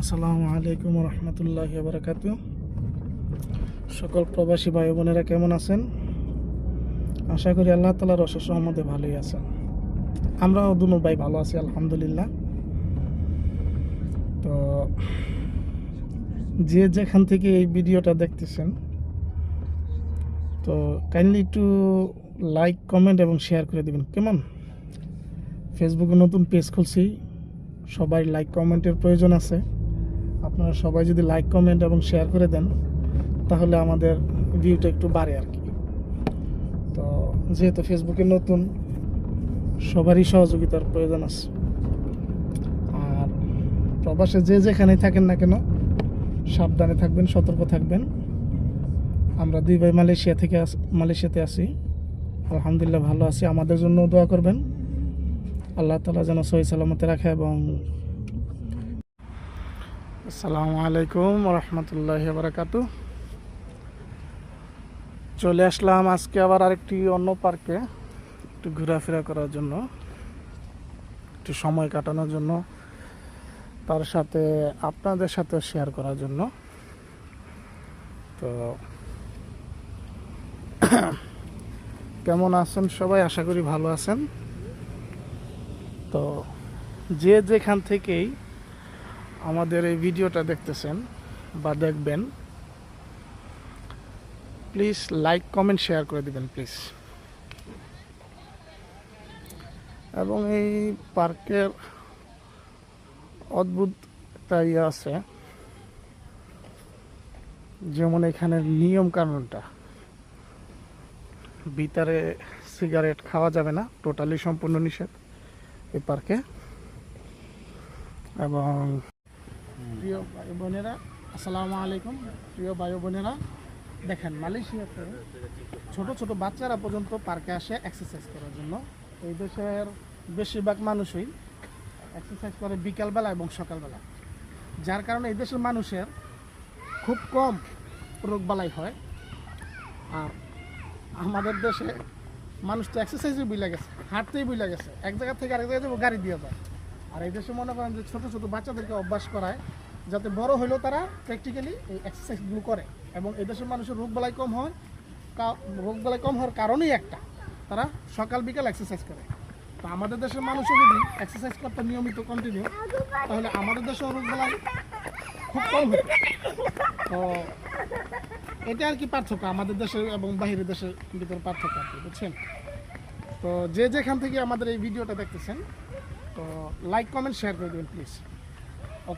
আসসালামু আলাইকুম রহমতুল্লাহ বারাকাত সকল প্রবাসী ভাই বোনেরা কেমন আছেন? আশা করি আল্লাহ তালার অশেষ রহমতে ভালোই আছেন। আমরাও দুনো ভাই ভালো আছি, আলহামদুলিল্লাহ। তো, যে যেখান থেকে এই ভিডিওটা দেখতেছেন, তো কাইন্ডলি একটু লাইক কমেন্ট এবং শেয়ার করে দিবেন, কেমন? ফেসবুকে নতুন পেজ খুলছি, সবাই লাইক কমেন্টের প্রয়োজন আছে। আপনারা সবাই যদি লাইক কমেন্ট এবং শেয়ার করে দেন, তাহলে আমাদের ভিউটা একটু বাড়ে আর কি। তো যেহেতু ফেসবুকে নতুন, সবারই সহযোগিতার প্রয়োজন আছে। আর প্রবাসে যে যেখানে থাকেন না কেন, সাবধানে থাকবেন, সতর্ক থাকবেন। আমরা দুই ভাই মালয়েশিয়া থেকে মালয়েশিয়াতে আছি। আলহামদুলিল্লাহ ভালো আছি। আমাদের জন্য দোয়া করবেন। আল্লাহ তালা যেন সহি সালামতে রাখে এবং আসসালামু আলাইকুম রহমতুল্লাহ বারাকাত চলে আসলাম আজকে আবার আরেকটি অন্য পার্কে, একটু ঘোরাফেরা করার জন্য, একটু সময় কাটানোর জন্য, তার সাথে আপনাদের সাথে শেয়ার করার জন্য। তো, কেমন আছেন সবাই? আশা করি ভালো আছেন। তো, যে যেখান থেকেই আমাদের এই ভিডিওটা দেখতেছেন বা দেখবেন প্লিজ লাইক কমেন্ট শেয়ার করে দিবেন প্লিজ এবং এই পার্কের অদ্ভুত একটা ইয়ে আছে, যেমন এখানের নিয়ম কানুনটা। ভিতরে সিগারেট খাওয়া যাবে না, টোটালি সম্পূর্ণ নিষেধ এই পার্কে। এবং প্রিয় ভাই বোনেরা, আসসালামু আলাইকুম। প্রিয় ভাই বোনেরা, দেখেন মালয়েশিয়াতে ছোট ছোট বাচ্চারা পর্যন্ত পার্কে আসে এক্সারসাইজ করার জন্য। এই দেশের বেশিরভাগ মানুষই এক্সারসাইজ করে বিকালবেলা এবং সকালবেলা। যার কারণে এই দেশের মানুষের খুব কম রোগবালাই হয়। আর আমাদের দেশে মানুষ তো এক্সারসাইজে বুঝলে গেছে, হাঁটতেই বুঝলে গেছে। এক জায়গা থেকে আরেক জায়গায় গাড়ি দিয়ে যায় আর এই দেশে মনে করেন যে ছোটো ছোটো বাচ্চাদেরকে অভ্যাস করায় যাতে বড় হলেও তারা প্র্যাকটিক্যালি এই এক্সারসাইজগুলো করে। এবং এই দেশের মানুষের রোগ বালাই কম হয় রোগ বালাই কম হওয়ার কারণেই একটা, তারা সকাল, বিকাল এক্সারসাইজ করে। তো আমাদের দেশের মানুষও যদি এক্সারসাইজ করতে নিয়মিত কন্টিনিউ তাহলে আমাদের দেশেও রোগ বালাই খুব কম হতো তো এটা আর কি পার্থক্য আমাদের দেশের এবং বাহিরের দেশের ভিতরে পার্থক্য আর কি, বুঝছেন? তো যে যেখান থেকে আমাদের এই ভিডিওটা দেখতেছেন তো লাইক কমেন্ট শেয়ার করে দেবেন প্লিজ